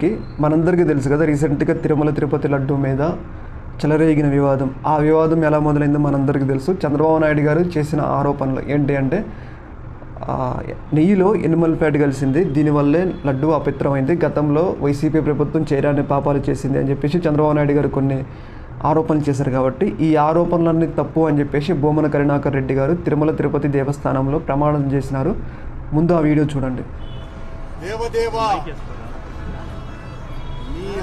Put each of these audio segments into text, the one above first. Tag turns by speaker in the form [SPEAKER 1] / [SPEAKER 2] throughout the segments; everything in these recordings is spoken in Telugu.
[SPEAKER 1] కి మనందరికీ తెలుసు కదా రీసెంట్గా తిరుమల తిరుపతి లడ్డు మీద చెలరేగిన వివాదం. ఆ వివాదం ఎలా మొదలైందో మనందరికీ తెలుసు. చంద్రబాబు నాయుడు గారు చేసిన ఆరోపణలు ఏంటి అంటే నెయ్యిలో ఎనిమల్ ఫ్యాట్ కలిసింది. దీనివల్లే లడ్డు అపిత్రమైంది గతంలో వైసీపీ ప్రభుత్వం చేరాని పాపాలు చేసింది అని చెప్పేసి చంద్రబాబు నాయుడు గారు కొన్ని ఆరోపణలు చేశారు కాబట్టి ఈ ఆరోపణలన్నీ తప్పు అని చెప్పేసి బొమ్మన కరుణాకర్ రెడ్డి గారు తిరుమల తిరుపతి దేవస్థానంలో ప్రమాణం చేసినారు. ముందు ఆ వీడియో చూడండి.
[SPEAKER 2] దేవదేవా!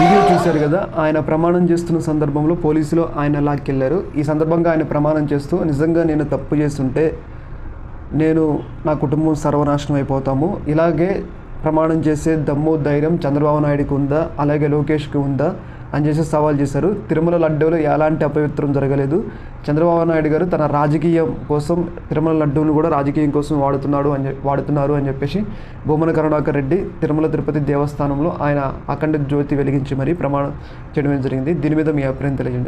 [SPEAKER 1] వీడియో చూశారు కదా ఆయన ప్రమాణం చేస్తున్న సందర్భంలో పోలీసులు ఆయన లాక్కెళ్ళారు ఈ సందర్భంగా ఆయన ప్రమాణం చేస్తూ నిజంగా నేను తప్పు చేస్తుంటే నేను నా కుటుంబం సర్వనాశనం అయిపోతాము. ఇలాగే ప్రమాణం చేసే దమ్ము ధైర్యం చంద్రబాబు నాయుడుకి ఉందా? అలాగే లోకేష్కి ఉందా? అని చేసి సవాల్ చేశారు. తిరుమల లడ్డూలో ఎలాంటి అపవిత్రం జరగలేదు. చంద్రబాబు నాయుడు గారు తన రాజకీయం కోసం తిరుమల లడ్డూను కూడా రాజకీయం కోసం వాడుతున్నాడు అని వాడుతున్నారు అని చెప్పేసి బొమ్మన కరుణాకర్ రెడ్డి తిరుమల తిరుపతి దేవస్థానంలో ఆయన అఖండ జ్యోతి వెలిగించి మరీ ప్రమాణం చేయడం జరిగింది. దీని మీద మీ అభిప్రాయం తెలియజేయండి.